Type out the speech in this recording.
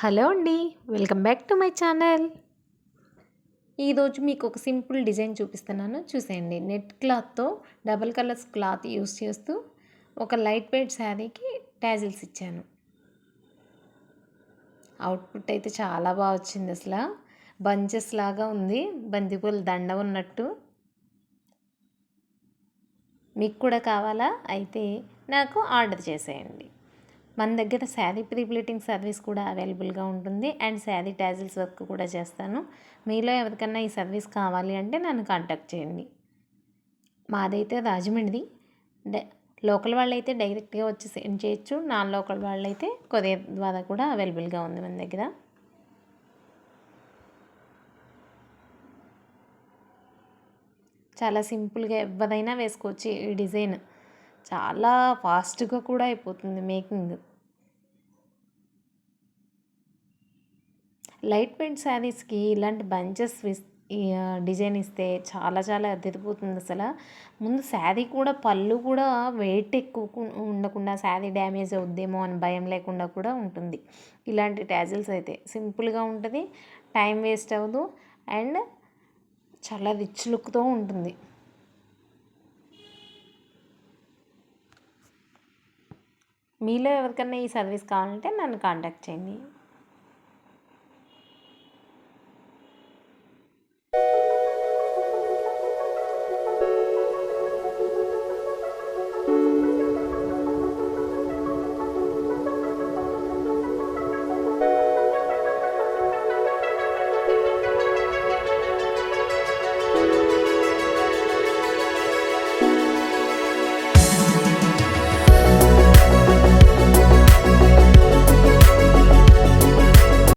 Hello అండి welcome back to my channel. ఈరోజు మీకు ఒక సింపుల్ డిజైన్ చూపిస్తున్నాను. చూసేయండి. నెట్ క్లాత్తో డబల్ కలర్స్ క్లాత్ యూస్ చేస్తూ ఒక లైట్ వెయిట్ శారీకి ట్యాజిల్స్ ఇచ్చాను. అవుట్పుట్ అయితే చాలా బాగా వచ్చింది అసలు. బంచెస్ లాగా ఉంది. బంతిపూల దండ ఉన్నట్టు. మీకు కూడా కావాలా? అయితే నాకు ఆర్డర్ చేసేయండి. మన దగ్గర శారీ ప్రీప్లీటింగ్ సర్వీస్ కూడా అవైలబుల్గా ఉంటుంది. అండ్ శారీ టాజిల్స్ వర్క్ కూడా చేస్తాను. మీలో ఎవరికన్నా ఈ సర్వీస్ కావాలి అంటే నన్ను కాంటాక్ట్ చేయండి. మాదైతే రాజమండ్రి. లోకల్ వాళ్ళైతే డైరెక్ట్గా వచ్చి సెండ్ చేయొచ్చు. నాన్ లోకల్ వాళ్ళైతే కొరియర్ ద్వారా కూడా అవైలబుల్గా ఉంది మన దగ్గర. చాలా సింపుల్గా ఎవరైనా వేసుకోవచ్చు ఈ డిజైన్. చాలా ఫాస్ట్గా కూడా అయిపోతుంది మేకింగ్. లైట్ పెయింట్ శారీస్కి ఇలాంటి బంచెస్ డిజైన్ ఇస్తే చాలా చాలా అదిరిపోతుంది అసలు. ముందు శారీ కూడా పళ్ళు కూడా వెయిట్ ఎక్కువ ఉండకుండా శారీ డ్యామేజ్ అవుద్దేమో అని భయం లేకుండా కూడా ఉంటుంది. ఇలాంటి ట్యాజిల్స్ అయితే సింపుల్గా ఉంటుంది టైం వేస్ట్ అవ్వదు అండ్ చాలా రిచ్ లుక్తో ఉంటుంది. మీలో ఎవరికన్నా ఈ సర్వీస్ కావాలంటే నన్ను కాంటాక్ట్ చేయండి.